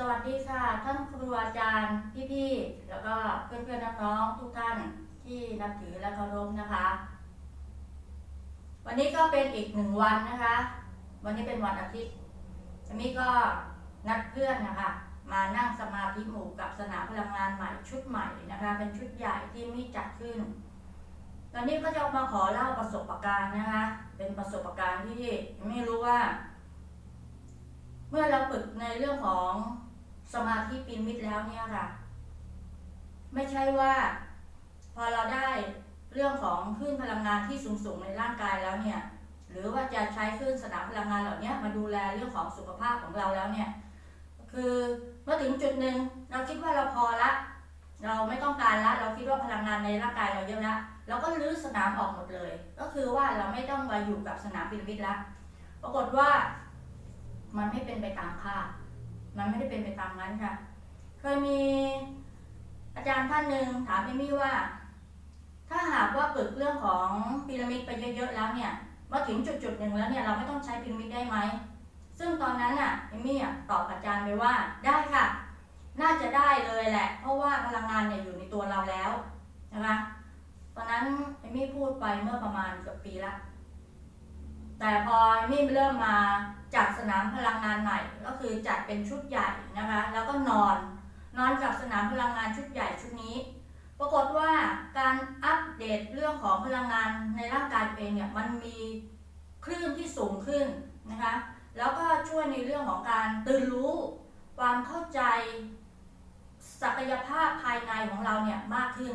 สวัสดีค่ะ ท่านครูอาจารย์พี่ๆ แล้วก็เพื่อนๆน้องๆทุกท่านที่นับถือและเคารพนะคะ วันนี้ก็เป็นอีกหนึ่งวันนะคะ วันนี้เป็นวันอาทิตย์อันนี้ก็นัดเพื่อนนะคะ มานั่งสมาธิหมู่กับสนามพลังงานใหม่ชุดใหม่นะคะ เป็นชุดใหญ่ที่มีจัดขึ้น ตอนนี้ก็จะมาขอเล่าประสบการณ์นะคะ เป็นประสบการณ์ที่ไม่รู้ว่าเมื่อเราฝึกในเรื่องของ สมาธิปีนมิตรแล้วเนี่ยค่ะ ไม่ใช่ว่า พอเราได้เรื่องของคลื่นพลังงานที่สูงๆในร่างกายแล้วเนี่ย หรือว่าจะใช้คลื่นสนามพลังงานเหล่านี้มาดูแลเรื่องของสุขภาพของเราแล้วเนี่ย คือเมื่อถึงจุดหนึ่งเราคิดว่าเราพอละ เราไม่ต้องการละ เราคิดว่าพลังงานในร่างกายเราเยอะละเราก็รื้อสนามออกหมดเลย ก็คือว่าเราไม่ต้องมาอยู่กับสนามพีระมิดละปรากฏว่ามันไม่เป็นไปตามคาด มันไม่ได้เป็นไปตามนั้นค่ะ เคยมีอาจารย์ท่านหนึ่งถามเอมี่ว่า ถ้าหากว่าฝึกเรื่องของพีระมิดไปเยอะๆแล้วเนี่ยมาถึงจุดๆหนึ่งแล้วเนี่ยเราไม่ต้องใช้พีระมิดได้ไหมซึ่งตอนนั้นน่ะเอมี่อะตอบอาจารย์ไปว่าได้ค่ะ น่าจะได้เลยแหละ เพราะว่าพลังงานเนี่ยอยู่ในตัวเราแล้วนะคะตอนนั้นเอมี่พูดไปเมื่อประมาณเกือบปีละแต่พอเอมี่เริ่มมา จัดสนามพลังงานใหม่ ก็คือจัดเป็นชุดใหญ่นะคะ แล้วก็นอน นอนกับสนามพลังงานชุดใหญ่ชุดนี้ ปรากฏว่าการอัปเดตเรื่องของพลังงานในร่างกายตัวเองเนี่ยมันมีคลื่นที่สูงขึ้นนะคะ แล้วก็ช่วยในเรื่องของการตื่นรู้ความเข้าใจศักยภาพภายในของเราเนี่ยมากขึ้น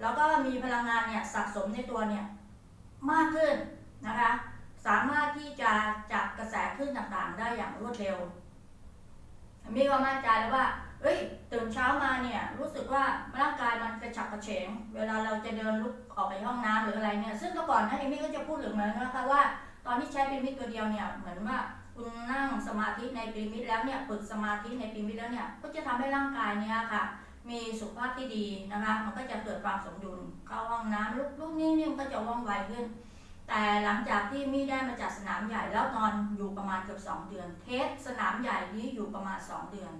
แล้วก็มีพลังงานเนี่ยสะสมในตัวเนี่ยมากขึ้นนะคะ สามารถที่จะจับกระแสคลื่นต่างๆ ได้อย่างรวดเร็วมีความมั่นใจแล้วว่าเอ้ยตื่นเช้ามาเนี่ยรู้สึกว่าร่างกายมันกระฉับกระเฉง เวลาเราจะเดินลุกออกไปห้องน้ำหรืออะไรเนี่ยซึ่งเมื่อก่อนนะเอมี่ก็จะพูดถึงเหมือนนะคะว่า ตอนที่ใช้พีระมิดตัวเดียวเนี่ยเหมือนว่าคุณนั่งสมาธิในพีระมิดแล้วเนี่ยฝึกสมาธิในพีระมิดแล้วเนี่ยก็จะทำให้ร่างกายเนี่ยค่ะ มีสุขภาพที่ดีนะคะ มันก็จะเกิดความสมดุลเข้าห้องน้ำลุกลุกนี่นี่มันก็จะว่องไวขึ้น แต่หลังจากที่มี่ได้มาจัดสนามใหญ่แล้วนอนอยู่ประมาณเกือบ2เดือน เทสสนามใหญ่นี้อยู่ประมาณ 2 เดือน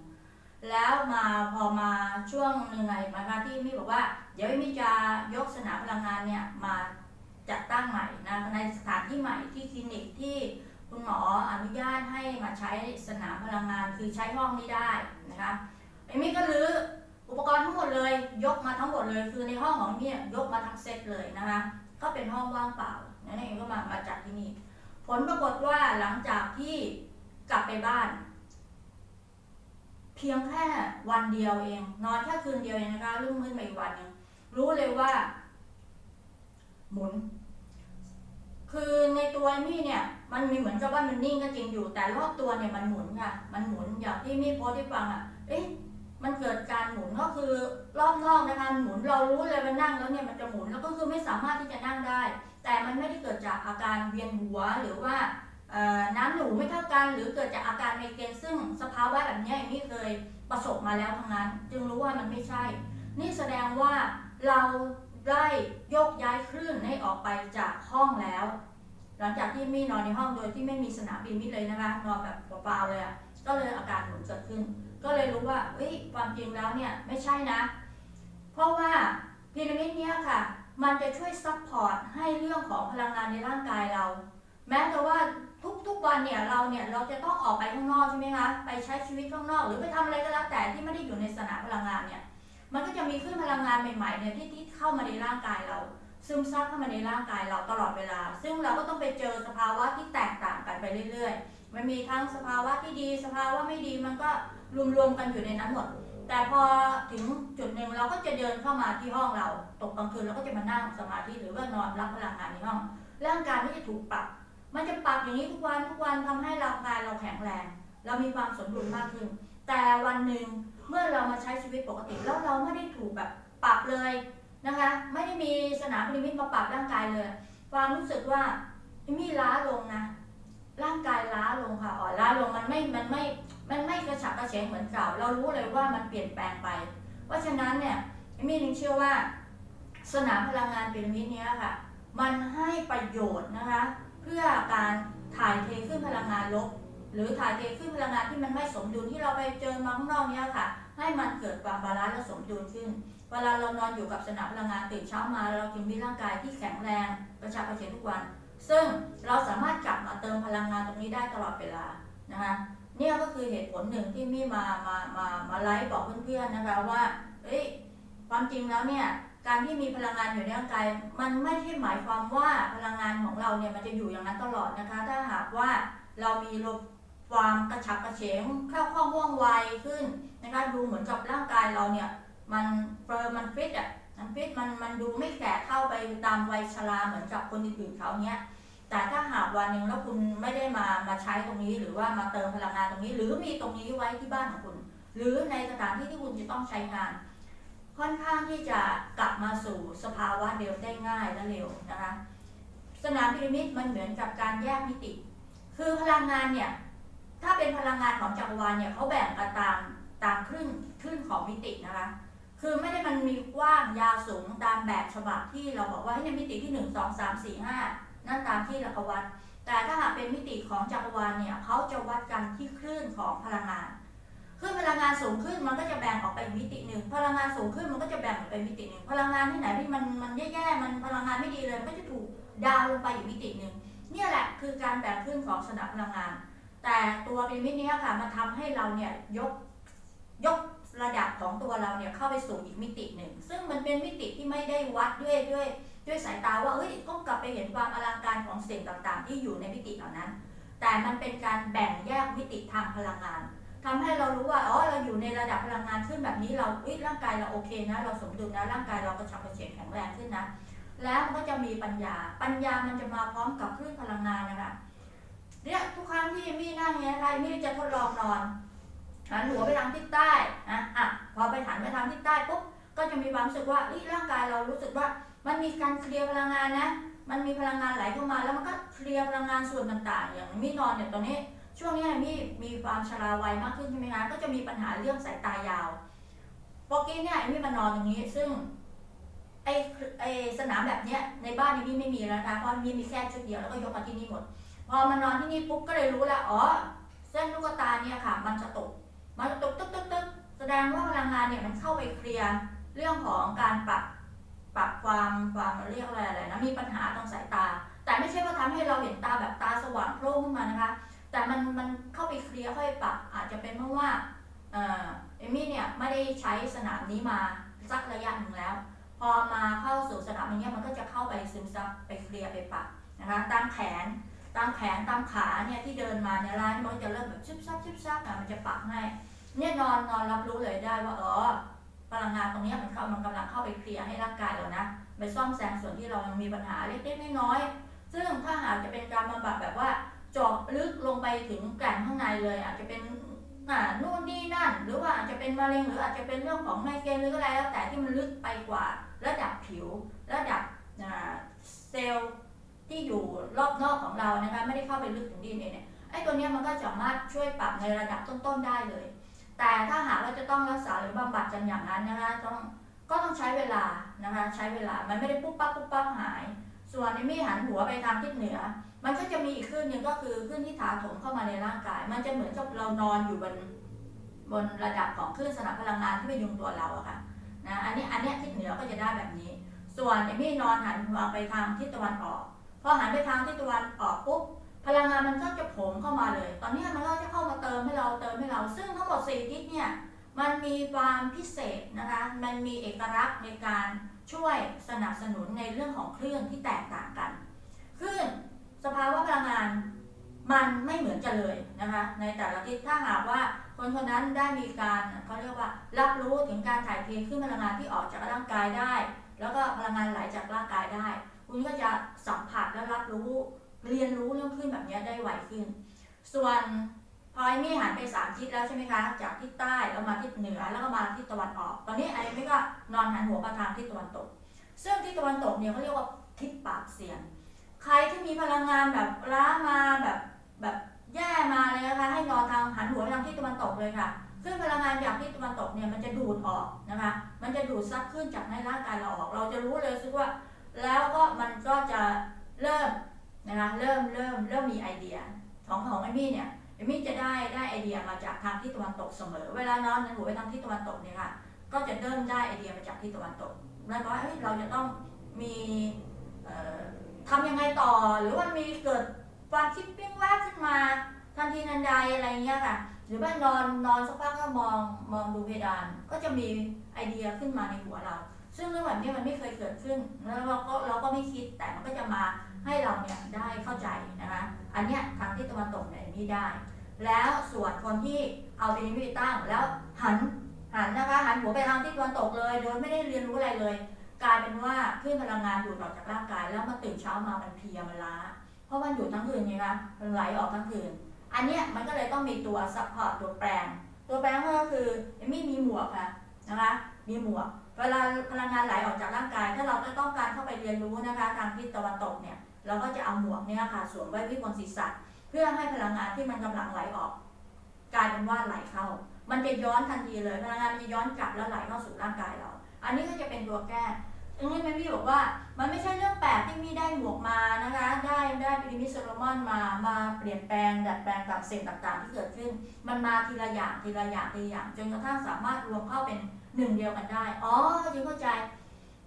แล้วมาพอมาช่วงหนึ่งไงนะคะที่มี่บอกว่า เดี๋ยวมี่จะยกสนามพลังงานเนี่ยมาจัดตั้งใหม่นะในสถานที่ใหม่ที่คลินิกที่คุณหมออนุญาตให้มาใช้สนามพลังงานคือใช้ห้องนี้ได้นะคะเอมี่ก็รื้ออุปกรณ์ทั้งหมดเลยยกมาทั้งหมดเลย คือในห้องของเนี่ยยกมาทั้งเซตเลยนะคะก็เป็นห้องว่างเปล่า นั่นเองก็มามาจัดที่นี่ ผลปรากฏว่าหลังจากที่กลับไปบ้าน เพียงแค่วันเดียวเอง นอนแค่คืนเดียวเองนะคะรุ่งขึ้นมาอีกวันนึงรู้เลยว่า หมุน คือในตัวมี่เนี่ย มันมีเหมือนกับว่ามันนิ่งก็จริงอยู่ แต่รอบตัวเนี่ยมันหมุนค่ะ มันหมุนอย่างที่มี่โพสต์ให้ฟังอะ เอ๊ะมันเกิดการหมุนก็คือรอบนอกนะคะหมุนเรารู้เลยว่านั่งแล้วเนี่ยมันจะหมุนแล้วก็คือไม่สามารถที่จะนั่งได้ แต่มันไม่ได้เกิดจากอาการเวียนหัวหรือว่าน้ำหนูไม่เท่ากัน หรือเกิดจากอาการไมเกรนซึ่งสภาวะแบบนี้ยอย่างนี้เคยประสบมาแล้วทั้งนั้น จึงรู้ว่ามันไม่ใช่ นี่แสดงว่าเราได้โยกย้ายคลื่นให้ออกไปจากห้องแล้ว หลังจากที่มี่นอนในห้องโดยที่ไม่มีสนามบินมิเลยนะคะนอนแบบเปล่าๆเลยอะก็เลยอาการหมุนเกิดขึ้น ก็เลยรู้ว่าเอ้ยความจริงแล้วเนี่ยไม่ใช่นะ เพราะว่าพีระมิดเนี้ยค่ะ มันจะช่วยซัพพอร์ตให้เรื่องของพลังงานในร่างกายเรา แม้แต่ว่าทุกๆวันเนี่ยเราเนี่ยเราจะต้องออกไปข้างนอกใช่ไหมคะ ไปใช้ชีวิตข้างนอก หรือไปทำอะไรก็แล้วแต่ที่ไม่ได้อยู่ในสนามพลังงานเนี่ย มันก็จะมีคลื่นพลังงานใหม่ๆเนี่ยที่ที่เข้ามาในร่างกายเรา ซึมซับเข้ามาในร่างกายเราตลอดเวลา ซึ่งเราก็ต้องไปเจอสภาวะที่แตกต่างกันไปเรื่อย ๆ มันมีทั้งสภาวะที่ดี สภาวะไม่ดีมันก็รวมๆกันอยู่ในนั้นหมด แต่พอถึงจุดหนึ่งเราก็จะเดินเข้ามาที่ห้องเรา ตกกลางคืนเราก็จะมานั่งสมาธิหรือว่านอนรับพลังงานในห้อง ร่างกายไม่จะถูกปรับ มันจะปรับอย่างนี้ทุกวันทุกวันทำให้ร่างกายเราแข็งแรง เรามีความสมดุลมากขึ้น แต่วันหนึ่งเมื่อเรามาใช้ชีวิตปกติแล้วเราไม่ได้ถูกแบบปรับเลยนะคะ ไม่ได้มีสนามพิมิตมาปรับร่างกายเลย ความรู้สึกว่ามีล้าลงนะ ร่างกายล้าลงค่ะอ่อนล้าลงมันไม่มันไม่มันไม่กระฉับกระเฉงเหมือนเก่า เรารู้เลยว่ามันเปลี่ยนแปลงไป เพราะฉะนั้นเนี่ยมี่ยังเชื่อว่า สนามพลังงานพีระมิดเนี้ยค่ะ มันให้ประโยชน์นะคะ เพื่อการถ่ายเทขึ้นพลังงานลบ หรือถ่ายเทขึ้นพลังงานที่มันไม่สมดุลที่เราไปเจอมาข้างนอกเนี้ยค่ะ ให้มันเกิดความบาลานซ์และสมดุลขึ้นเวลาเรานอนอยู่กับสนามพลังงานตื่นเช้ามา เราจึงมีร่างกายที่แข็งแรงกระชับกระเฉงทุกวัน ซึ่งเราสามารถกลับมาเติมพลังงานตรงนี้ได้ตลอดเวลานะคะเนี่ยก็คือเหตุผลหนึ่งที่มี่มามามามาไลฟ์บอกเพื่อนๆนะคะว่าเอ้ยความจริงแล้วเนี่ยการที่มีพลังงานอยู่ในร่างกายมันไม่ใช่หมายความว่าพลังงานของเราเนี่ยมันจะอยู่อย่างนั้นตลอดนะคะ ถ้าหากว่าเรามีความกระฉับกระเฉงเข้าคล่องว่องไวขึ้นนะคะดูเหมือนกับร่างกายเราเนี่ยมันเฟิร์มมันฟิตอะ มันฟิตมันมันดูไม่แก่เท่าไปตามวัยชราเหมือนกับคนอื่นๆเขาเนี้ย แต่ถ้าหากวันหนึ่งแล้วคุณไม่ได้มามาใช้ตรงนี้ หรือว่ามาเติมพลังงานตรงนี้ หรือมีตรงนี้ไว้ที่บ้านของคุณ หรือในสถานที่ที่คุณจะต้องใช้งาน ค่อนข้างที่จะกลับมาสู่สภาวะเดิมได้ง่ายและเร็วนะคะสนามพีระมิดมันเหมือนกับการแยกมิติ คือพลังงานเนี่ย ถ้าเป็นพลังงานของจักรวาลเนี่ยเขาแบ่งกันตามตามคลื่นคลื่นของมิตินะคะ คือไม่ได้มันมีกว้างยาวสูงตามแบบฉบับที่เราบอกว่าให้ในมิติที่หนึ่งสองสามสี่ห้านั่นตามที่เราวัด แต่ถ้าหากเป็นมิติของจักรวาลเนี่ยเขาจะวัดกันที่คลื่นของพลังงานคลื่นพลังงานสูงขึ้นมันก็จะแบ่งออกไปมิติหนึ่งพลังงานสูงขึ้นมันก็จะแบ่งออกไปมิติหนึ่งพลังงานที่ไหนที่มันมันแย่ๆมันพลังงานไม่ดีเลยมันก็จะถูกดาวลงไปอีกมิติหนึ่งเนี่ยแหละคือการแบ่งคลื่นของสนามพลังงาน แต่ตัวพีระมิดนี้ค่ะมันทำให้เราเนี่ยยกยก ระดับของตัวเราเนี่ยเข้าไปสู่อีกมิติหนึ่ง ซึ่งมันเป็นมิติที่ไม่ได้วัดด้วยด้วยด้วยสายตาว่าเอ้ยต้องกลับไปเห็นความอลังการของสิ่งต่างๆ ที่อยู่ในมิติเหล่านั้น แต่มันเป็นการแบ่งแยกมิติทางพลังงานทำให้เรารู้ว่าอ๋อเราอยู่ในระดับพลังงานขึ้นแบบนี้เราเอ้ยร่างกายเราโอเคนะ เราสมดุลนะร่างกายเรากระฉับกระเฉงแข็งแรงขึ้นนะ แล้วมันก็จะมีปัญญา ปัญญามันจะมาพร้อมกับคลื่นพลังงานนะคะเนี่ยทุกครั้งที่มี่นั่งเนี้ยค่ะมี่จะทดลองนอน หันหัวไปทางทิศใต้นะอะพอไปหันไปทางทิศใต้ปุ๊บก็จะมีความรู้สึกว่าเอ้ยร่างกายเรารู้สึกว่า มันมีการเคลียร์พลังงานนะ มันมีพลังงานไหลเข้ามา แล้วมันก็เคลียร์พลังงานส่วนต่างๆ อย่างมี่นอนเนี่ยตอนนี้ ช่วงนี้มี่มีความชราวัยมากขึ้นใช่ไหมคะก็จะมีปัญหาเรื่องสายตายาวปกติเนี่ยมี่มานอนตรงนี้ซึ่งไอไอสนามแบบเนี้ยในบ้านนี่มี่ไม่มีแล้วนะคะเพราะมี่มีแค่ชุดเดียวแล้วก็ยกมาที่นี่หมด พอมานอนที่นี่ปุ๊บก็เลยรู้แล้วอ๋อเส้นลูกตาเนี่ยค่ะ มันจะตก มันจะตกตึ๊กตึ๊กตึ๊กแสดงว่าพลังงานเนี่ยมันเข้าไปเคลียร์เรื่องของการปรับปรับความความเรียกอะไรอะไรนะมีปัญหาตรงสายตา แต่ไม่ใช่ว่าทำให้เราเห็นตาแบบตาสว่างโพร่งขึ้นมานะคะ แต่มันมันเข้าไปเคลียร์เข้าไปรับอาจจะเป็นเพราะว่าเออมี่เนี่ยไม่ได้ใช้สนามนี้มาสักระยะหนึ่งแล้ว พอมาเข้าสู่สนามนี้มันก็จะเข้าไปซึมซับไปเคลียร์ไปปรับนะคะตามแขน ตามแขนตามขาเนี่ยที่เดินมาเนี่ยร้านมันจะเริ่มแบบชิบซับชิบซับอะมันจะปรับให้เนี่ยนอนนอนรับรู้เลยได้ว่าอ๋อพลังงานตรงเนี้ยมันเข้ามันกำลังเข้าไปเคลียร์ให้ร่างกายเรานะไปซ่อมแซมส่วนที่เรายังมีปัญหาเล็กๆน้อยๆซึ่งถ้าหากจะเป็นการบำบัดแบบว่าเจาะลึกลงไปถึงแก่นข้างในเลย อาจจะเป็นอ่านู่นนี่นั่น หรือว่าอาจจะเป็นมะเร็งหรืออาจจะเป็นเรื่องของไมเกรนหรืออะไรแล้วแต่ที่มันลึกไปกว่า ระดับผิว ระดับเซลล์ ที่อยู่รอบนอกของเรานะคะไม่ได้เข้าไปลึกถึงดีเเนี่ยไอ้ตัวเนี้ยมันก็สามารถช่วยปรับในระดับต้นๆได้เลย แต่ถ้าหากว่าจะต้องรักษาหรือบำบัดกันอย่างนั้นนะคะต้องก็ต้องใช้เวลานะคะใช้เวลามันไม่ได้ปุ๊บปั๊บปุ๊บปั๊บหาย ส่วนในมี่หันหัวไปทางทิศเหนือ มันก็จะมีอีกคลื่นหนึ่งก็คือคลื่นที่ถาโถมเข้ามาในร่างกาย มันจะเหมือนกับเรานอนอยู่บนบนระดับของคลื่นสนับพลังงานที่ไปยุงตัวเราอะค่ะนะอันนี้อันนี้ทิศเหนือก็จะได้แบบนี้ ส่วนในมี่นอนหันหัวไปทางทิศตะวันออก พอหันไปทางทิศตะวันออกปุ๊บพลังงานมันก็จะโผงเข้ามาเลย ตอนนี้มันก็จะเข้ามาเติมให้เราเติมให้เรา ซึ่งทั้งหมด4ทิศเนี่ยมันมีความพิเศษนะคะ มันมีเอกลักษณ์ในการช่วยสนับสนุนในเรื่องของคลื่นที่แตกต่างกันคลื่นสภาวะพลังงานมันไม่เหมือนกันเลยนะคะ ในแต่ละทิศถ้าหากว่าคนคนนั้นได้มีการเขาเรียกว่า รับรู้ถึงการถ่ายเทขึ้นพลังงานที่ออกจากร่างกายได้ แล้วก็พลังงานไหลจากร่างกายได้ คุณก็จะสัมผัสและรับรู้เรียนรู้เรื่องขึ้นแบบนี้ได้ไวขึ้น ส่วนพอไอมี่หันไปสามทิศแล้วใช่ไหมคะ จากทิศใต้แล้วมาทิศเหนือแล้วก็มาทิศตะวันออก ตอนนี้ไอมี่ก็นอนหันหัวไปทางทิศตะวันตก ซึ่งทิศตะวันตกเนี่ยเขาเรียกว่าทิศปาบเสียนใครที่มีพลังงานแบบล้ามาแบบแบบแย่มาเลยนะคะ ให้นอนทางหันหัวทางทิศตะวันตกเลยค่ะ ซึ่งพลังงานจากทิศตะวันตกเนี่ยมันจะดูดออกนะคะ มันจะดูดซับขึ้นจากในร่างกายเราออก เราจะรู้เลยซึ่งว่า แล้วก็มันก็จะเริ่มนะคะเริ่มเริ่มเริ่มมีไอเดียของของไอมี่เนี่ยเอมี่จะได้ได้ไอเดียมาจากทางที่ตะวันตกเสมอ เวลานอนหันหัวไปทางที่ตะวันตกเนี่ยค่ะก็จะเริ่มได้ไอเดียมาจากที่ตะวันตกแล้วก็เอ้ยเราจะต้องมีเอ่อทำยังไงต่อหรือว่ามีเกิดความคิดปิ้งแวบขึ้นมาทันทีทันใดอะไรเงี้ยค่ะหรือว่านอนนอนสักพักก็มองมองดูเพดาน ก็จะมีไอเดียขึ้นมาในหัวเรา ซึ่งเรื่องแบบนี้มันไม่เคยเกิดขึ้นแล้วเราก็เราก็ไม่คิดแต่มันก็จะมาให้เราเนี่ยได้เข้าใจนะคะอันเนี้ยทางที่ตะวันตกเนี่ยนี่ได้ แล้วส่วนคนที่เอาไปนิมิตตั้งแล้วหันหันนะคะหันหัวไปทางที่ตะวันตกเลยโดยไม่ได้เรียนรู้อะไรเลย กลายเป็นว่าคลื่นพลังงานดูดออกจากร่างกาย แล้วมาตื่นเช้ามามันเพลียมันล้า เพราะมันอยู่ทั้งคืนไงคะมันไหลออกทั้งคืนอันเนี้ยมันก็เลยต้องมีตัวซัพพอร์ตตัวแปลง ตัวแปลงก็คือเอมมี่มีหมวกค่ะนะคะมีหมวก เวลาพลังงานไหลออกจากร่างกาย ถ้าเราต้องการเข้าไปเรียนรู้นะคะ ทางทิศตะวันตกเนี่ยเราก็จะเอาหมวกเนี่ยค่ะสวมไว้ที่บนศีรษะเพื่อให้พลังงานที่มันกำลังไหลออก กลายเป็นว่าไหลเข้า มันจะย้อนทันทีเลยพลังงานมันจะย้อนกลับแล้วไหลเข้าสู่ร่างกายเรา อันนี้ก็จะเป็นตัวแก้ตรงนี้แม่พี่บอกว่ามันไม่ใช่เรื่องแปลกที่มีได้หมวกมานะคะ ได้ได้พีระมิดโซโลมอนมามาเปลี่ยนแปลงดัดแปลงกับสิ่งต่างๆ ที่เกิดขึ้น มันมาทีละอย่างทีละอย่างทีละอย่างจนกระทั่งสามารถรวมเข้าเป็น หนึ่งเดียวกันได้ อ๋อจึงเข้าใจ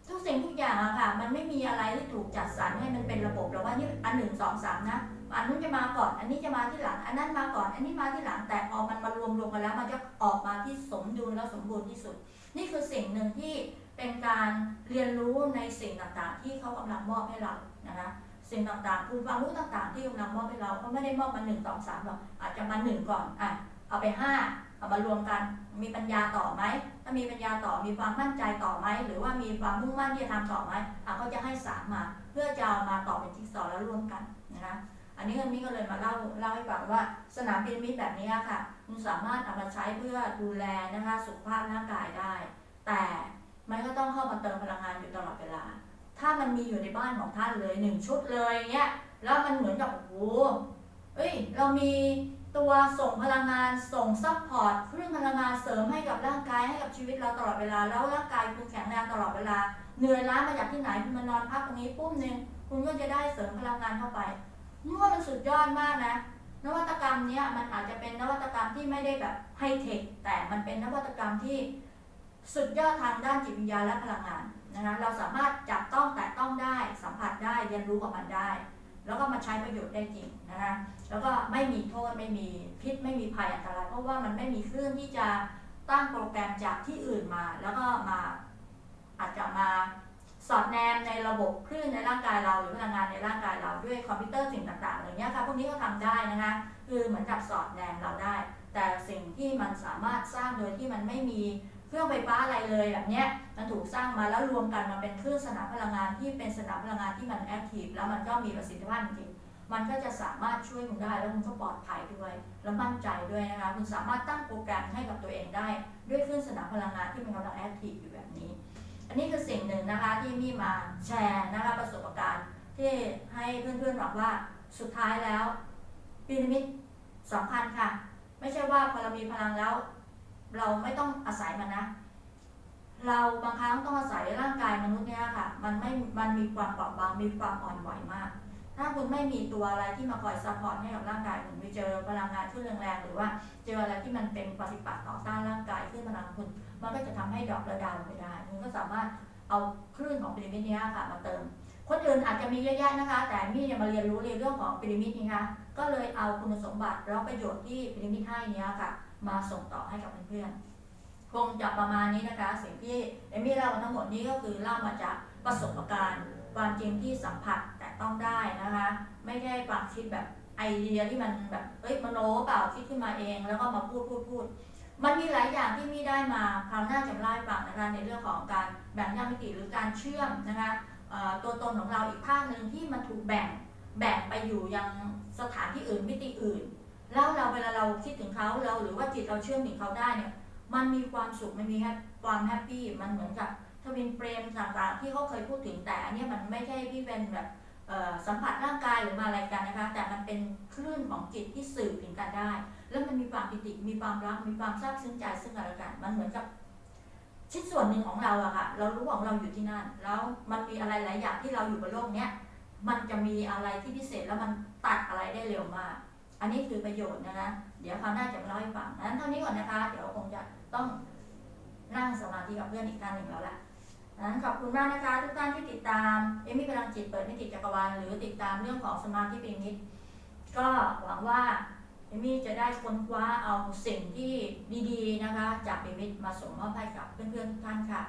ทุกสิ่งทุกอย่างอะค่ะ มันไม่มีอะไรที่ถูกจัดสรรให้มันเป็นระบบแล้วว่านี่อันหนึ่งสองสามนะ อันนู้นจะมาก่อน อันนี้จะมาที่หลัง อันนั้นมาก่อน อันนี้มาที่หลัง แต่พอมันมารวมรวมกันแล้ว มันจะออกมาที่สมดุลและสมบูรณ์ที่สุด นี่คือสิ่งหนึ่งที่เป็นการเรียนรู้ในสิ่งต่างๆ ที่เขากำลังมอบให้เรา นะคะสิ่งต่างๆคุณความรู้ต่างๆ ที่กำลังมอบให้เราเขาไม่ได้มอบมาหนึ่งสองสามหรอกอาจจะมาหนึ่งก่อนอะเอาไปห้า เอามารวมกันมีปัญญาต่อไหมถ้ามีปัญญาต่อมีความมั่นใจต่อไหมหรือว่ามีความมุ่งมั่นที่จะทำต่อไหมอะก็จะให้สามมาเพื่อจะเอามาต่อเป็นจิ๊กซอว์แล้วรวมกันนะคะอันนี้คนนี้ก็เลยมาเล่าเล่าให้ฟังว่าสนามพีระมิดแบบนี้ค่ะคุณสามารถเอามาใช้เพื่อดูแลนะคะสุขภาพร่างกายได้ แต่มันก็ต้องเข้ามาเติมพลังงานอยู่ตลอดเวลา ถ้ามันมีอยู่ในบ้านของท่านเลยหนึ่งชุดเลยเงี้ยแล้วมันเหมือนกับโอ้โหเอ้ย เรามี ตัวส่งพลังงานส่งซัพพอร์ตเครื่องพลังงานเสริมให้กับร่างกายให้กับชีวิตเราตลอดเวลา แล้วร่างกายคุณแข็งแรงตลอดเวลา เหนื่อยล้ามาจากที่ไหนคุณมานอนพักตรงนี้ปุ๊บนึงคุณก็จะได้เสริมพลังงานเข้าไปนี่ว่ามันสุดยอดมากนะ นวัตกรรมเนี้ยมันอาจจะเป็นนวัตกรรมที่ไม่ได้แบบไฮเทคแต่มันเป็นนวัตกรรมที่สุดยอดทางด้านจิตวิญญาณและพลังงานนะคะเราสามารถจับต้องแตะต้องได้สัมผัสได้เรียนรู้กับมันได้ แล้วก็มาใช้ประโยชน์ได้จริงนะคะแล้วก็ไม่มีโทษไม่มีพิษไม่มีภัยอันตรายเพราะว่ามันไม่มีเครื่องที่จะตั้งโปรแกรมจากที่อื่นมา แล้วก็มาอาจจะมาสอดแนมในระบบคลื่นในร่างกายเราหรือพลังงานในร่างกายเราด้วยคอมพิวเตอร์สิ่งต่างๆอะไรเงี้ยค่ะพวกนี้ก็ทำได้นะคะคือเหมือนกับสอดแนมเราได้ แต่สิ่งที่มันสามารถสร้างโดยที่มันไม่มี เครื่องไฟฟ้าอะไรเลยแบบเนี้ยมันถูกสร้างมาแล้วรวมกันมาเป็นเคลื่นสนามพลังงานที่เป็นสนามพลังงานที่มันแอคทีฟแล้วมันก็มีประสิทธิภาพจริงมันก็จะสามารถช่วยคุณได้แล้วคุณก็ปลอดภัยด้วย แล้วมั่นใจด้วยนะคะคุณสามารถตั้งโปรแกรมให้กับตัวเองได้ ด้วยเคลื่นสนามพลังงานที่มันกำลังแอคทีฟอยู่แบบนี้ อันนี้คือสิ่งหนึ่งนะคะที่มี่มาแชร์นะคะประสบการณ์ที่ให้เพื่อนๆบอกว่าสุดท้ายแล้วพีระมิดสำคัญค่ะ ไม่ใช่ว่าพอเรามีพลังแล้ว เราไม่ต้องอาศัยมันนะ เราบางครั้งต้องอาศัยร่างกายมนุษย์เนี่ยค่ะ มันไม่มันมีความเปราะบางมีความอ่อนไหวมาก ถ้าคุณไม่มีตัวอะไรที่มาคอยซัพพอร์ตให้กับร่างกายคุณไปเจอพลังงานขึ้นแรงๆหรือว่าเจออะไรที่มันเป็นปฏิปักษ์ต่อต้านร่างกายขึ้นพลังคุณ มันก็จะทำให้ดรอประดาวไปได้คุณก็สามารถเอาคลื่นของพีระมิดเนี้ยค่ะ มาเติม คนอื่นอาจจะมีเยอะแยะนะคะ แต่มี่เนี่ยมาเรียนรู้ในเรื่องของพีระมิดนี้ค่ะก็เลยเอาคุณสมบัติแล้วประโยชน์ที่พีระมิดให้เนี้ยค่ะ มาส่งต่อให้กับเพื่อนๆคงจะประมาณนี้นะคะ สิ่งที่เอมี่เล่ามาทั้งหมดนี้ก็คือเล่ามาจากประสบการณ์ ความจริงที่สัมผัสแต่ต้องได้นะคะ ไม่ใช่ความคิดแบบไอเดียที่มันแบบเอ้ยมโนเปล่าคิดขึ้นมาเอง แล้วก็มาพูดพูดพูดมันมีหลายอย่างที่มีได้มาคราวหน้าจะเล่าให้ฟังนะคะในเรื่องของการแบ่งย่ามิติหรือการเชื่อมนะคะตัวตนของเราอีกภาคหนึ่งที่มันถูกแบ่งแบ่งไปอยู่ยังสถานที่อื่นมิติอื่น แล้วเราเวลาเราคิดถึงเขาเราหรือว่าจิตเราเชื่อมถึงเขาได้เนี่ย มันมีความสุขมันมีความแฮปปี้มันเหมือนกับทวินเปรมต่างๆที่เขาเคยพูดถึงแต่อันนี้มันไม่ใช่ที่เป็นแบบสัมผัสร่างกายหรือมาอะไรกันนะคะ แต่มันเป็นคลื่นของจิตที่สื่อถึงกันได้ แล้วมันมีความปิติมีความรักมีความซาบซึ้งใจซึ่งกันและกันมันเหมือนกับชิ้นส่วนหนึ่งของเราอะค่ะ เรารู้ของเราอยู่ที่นั่น แล้วมันมีอะไรหลายอย่างที่เราอยู่บนโลกเนี้ยมันจะมีอะไรที่พิเศษแล้วมันตัดอะไรได้เร็วมาก อันนี้คือประโยชน์นะคะเดี๋ยวคราวหน้าจะมาเล่าให้ฟังนั้นเท่านี้ก่อนนะคะ เดี๋ยวคงจะต้องนั่งสมาธิกับเพื่อนอีกท่านหนึ่งแล้วล่ะนั้นขอบคุณมากนะคะ ทุกท่านที่ติดตามเอมี่พลังจิตเปิดมิติจักรวาลหรือติดตามเรื่องของสมาธิปีมิตก็หวังว่าเอมี่จะได้ค้นคว้าเอาสิ่งที่ดีๆนะคะ จากปีมิตมาส่งมอบให้กับเพื่อนๆทุกท่านค่ะ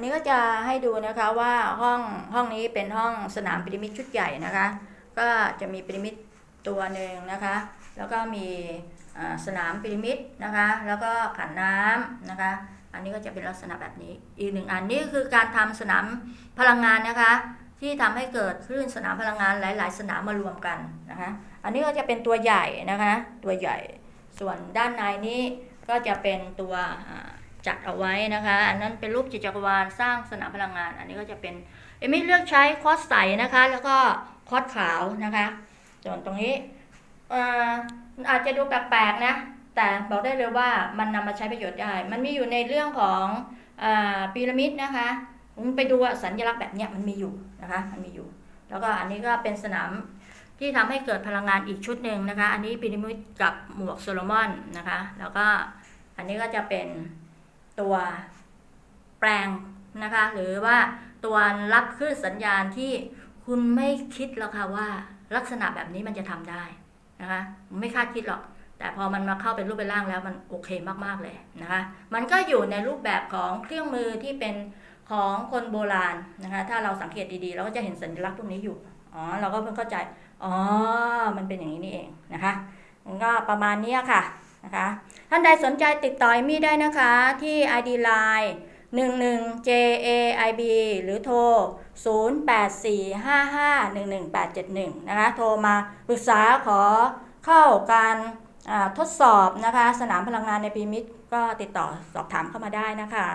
นนี้ก็จะให้ดูนะคะว่าห้องห้องนี้เป็นห้องสนามพีระมิดชุดใหญ่นะคะ ก็จะมีพีระมิดตัวหนึ่งนะคะ แล้วก็มีสนามพีระมิดนะคะ แล้วก็ขันน้ำนะคะ อันนี้ก็จะเป็นลักษณะแบบนี้ อีกหนึ่งอันนี้คือการทำสนามพลังงานนะคะ ที่ทำให้เกิดคลื่นสนามพลังงานหลาย ๆ สนามมารวมกันนะคะ อันนี้ก็จะเป็นตัวใหญ่นะคะ ตัวใหญ่ ส่วนด้านในนี้ก็จะเป็นตัว จัดเอาไว้นะคะ อันนั้นเป็นรูปจิตจักรวาลสร้างสนามพลังงาน อันนี้ก็จะเป็นเอมมี่เลือกใช้คอสใสนะคะ แล้วก็คอสขาวนะคะ ส่วนตรงนี้อาจจะดูแปลกๆนะ แต่บอกได้เลยว่ามันนำมาใช้ประโยชน์ได้ มันมีอยู่ในเรื่องของอาพีระมิดนะคะผมไปดูสัญลักษณ์แบบนี้มันมีอยู่นะคะ มันมีอยู่ แล้วก็อันนี้ก็เป็นสนามที่ทำให้เกิดพลังงานอีกชุดหนึ่งนะคะ อันนี้พีระมิดกับหมวกโซโลมอนนะคะ แล้วก็อันนี้ก็จะเป็น ตัวแปลงนะคะ หรือว่าตัวรับคลื่นสัญญาณที่คุณไม่คิดหรอกค่ะว่าลักษณะแบบนี้มันจะทำได้นะคะไม่คาดคิดหรอก แต่พอมันมาเข้าเป็นรูปเป็นร่างแล้วมันโอเคมากๆเลยนะคะมันก็อยู่ในรูปแบบของเครื่องมือที่เป็นของคนโบราณนะคะถ้าเราสังเกตดีๆ เราก็จะเห็นสัญลักษณ์พวกนี้อยู่อ๋อเราก็เพิ่งเข้าใจอ๋อมันเป็นอย่างนี้นี่เองนะคะก็ประมาณนี้ค่ะ นะคะ ท่านใดสนใจติดต่อเอมี่ได้นะคะที่ ID Line 11 JAIB หรือโทร 0845511871 นะคะ โทรมาปรึกษาขอเข้าการทดสอบนะคะ สนามพลังงานในพีมิตก็ติดต่อสอบถามเข้ามาได้นะคะ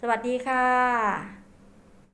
สวัสดีค่ะ